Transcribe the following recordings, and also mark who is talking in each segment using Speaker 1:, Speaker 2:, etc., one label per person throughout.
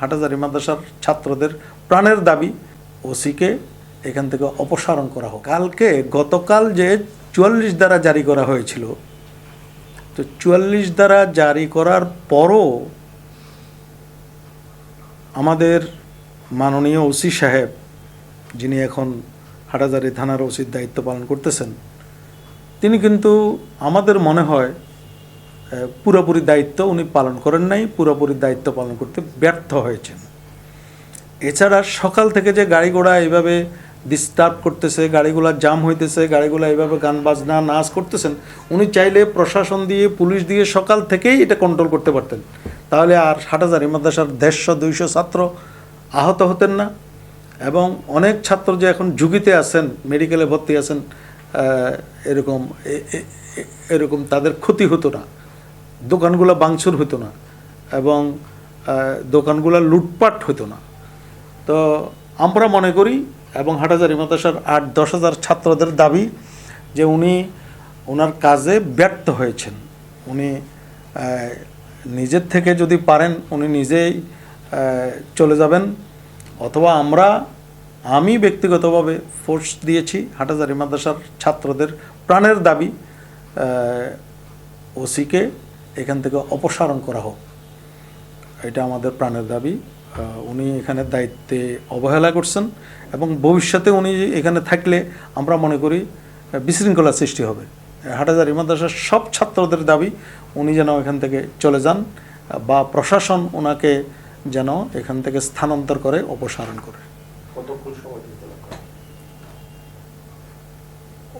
Speaker 1: হাটাজারি মাদ্রাসার ছাত্রদের প্রাণের দাবি, ওসিকে এখান থেকে অপসারণ করা হোক। কালকে গতকাল যে চুয়াল্লিশ দ্বারা জারি করা হয়েছিল, তো চুয়াল্লিশ দ্বারা জারি করার পরও আমাদের মাননীয় ওসি সাহেব, যিনি এখন হাটাজারি থানার ওসির দায়িত্ব পালন করতেছেন, তিনি কিন্তু আমাদের মনে হয় পুরোপুরি দায়িত্ব উনি পালন করেন নাই, পুরোপুরি দায়িত্ব পালন করতে ব্যর্থ হয়েছেন। এছাড়া সকাল থেকে যে গাড়ি ঘোড়া এইভাবে ডিস্টার্ব করতেছে, গাড়িগুলা জাম হইতেছে, গাড়িগুলা এইভাবে গান বাজনা, নাচ করতেছেন, উনি চাইলে প্রশাসন দিয়ে, পুলিশ দিয়ে সকাল থেকেই এটা কন্ট্রোল করতে পারতেন। তাহলে আর ষাট হাজার মাদ্রাসার দেড়শো, দুইশো ছাত্র আহত হতেন না এবং অনেক ছাত্র যে এখন ঝুঁকিতে আছেন মেডিকেলে ভর্তি আছেন এরকম এরকম তাদের ক্ষতি হতো না। দোকানগুলো বাংচুর হতো না এবং দোকানগুলো লুটপাট হতো না। তো আমরা মনে করি এবং হাটাজারি মাদ্রাসার আট, দশ হাজার ছাত্রদের দাবি যে উনি ওনার কাজে ব্যর্থ হয়েছেন। উনি নিজের থেকে যদি পারেন উনি নিজেই চলে যাবেন। অথবা আমরা, আমি ব্যক্তিগতভাবে ফোর্স দিয়েছি হাটাজারি মাদ্রাসার ছাত্রদের প্রাণের দাবি ওসিকে এখান থেকে অপসারণ করা হোক। এটা আমাদের প্রাণের দাবি। উনি এখানে দায়িত্বে অবহেলা করছেন এবং ভবিষ্যতে উনি এখানে থাকলে আমরা মনে করি বিশৃঙ্খলা সৃষ্টি হবে। হাটাজারি মাদ্রাসার সব ছাত্রদের দাবি উনি যেন এখান থেকে চলে যান বা প্রশাসন ওনাকে যেন এখান থেকে স্থানান্তর করে অপসারণ করে।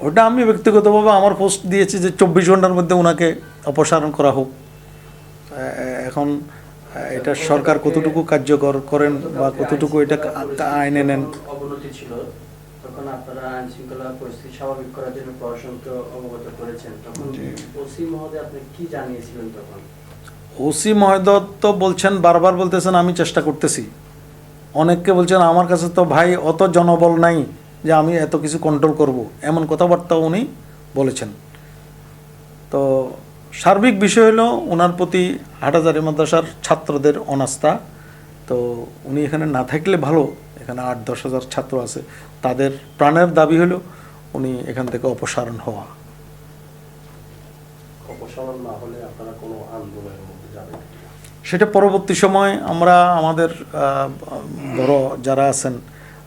Speaker 1: ওটা আমি ব্যক্তিগতভাবে আমার পোস্ট দিয়েছি যে চব্বিশ ঘণ্টার মধ্যে ওনাকে অপসারণ করা হোক। এখন এটা সরকার কতটুকু কার্যকর করেন বা কতটুকু এটা আইনে নেন?
Speaker 2: অবনতি ছিল। তখন আপনারা আইন শৃঙ্খলা পরিস্থিতি স্বাভাবিক করার জন্য প্রশাসনকে অবগত করেছেন। তখন ওসি মহোদয় আপনি কি জানিয়েছিলেন তখন?
Speaker 1: ওসি মহোদয় তো বলছেন বারবার বলতেছেন আমি চেষ্টা করতেছি। অনেককে বলছেন আমার কাছে তো ভাই অত জনবল নাই যে আমি এত কিছু কন্ট্রোল করব। এমন কথাবার্তা উনি বলেছেন। তো সার্বিক বিষয় হলো ওনার প্রতি হাটাজারি মাদ্রাসার ছাত্রদের অনাস্থা। তো উনি এখানে না থাকলে ভালো এখানে আট দশ হাজার ছাত্র আছে। তাদের প্রাণের দাবি হলো উনি এখান থেকে অপসারণ হওয়া? সেটা পরবর্তী সময় আমরা আমাদের বড় যারা আছেন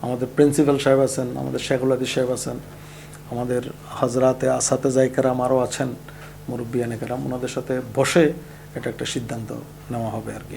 Speaker 1: আমাদের প্রিন্সিপাল সাহেব আছেন আমাদের শেখুল আদি সাহেব আছেন আমাদের হজরাতে আসাতে জাইকারাম আরও আছেন মুরব্বিয়ানেকারাম ওনাদের সাথে বসে এটা একটা সিদ্ধান্ত নেওয়া হবে আর কি।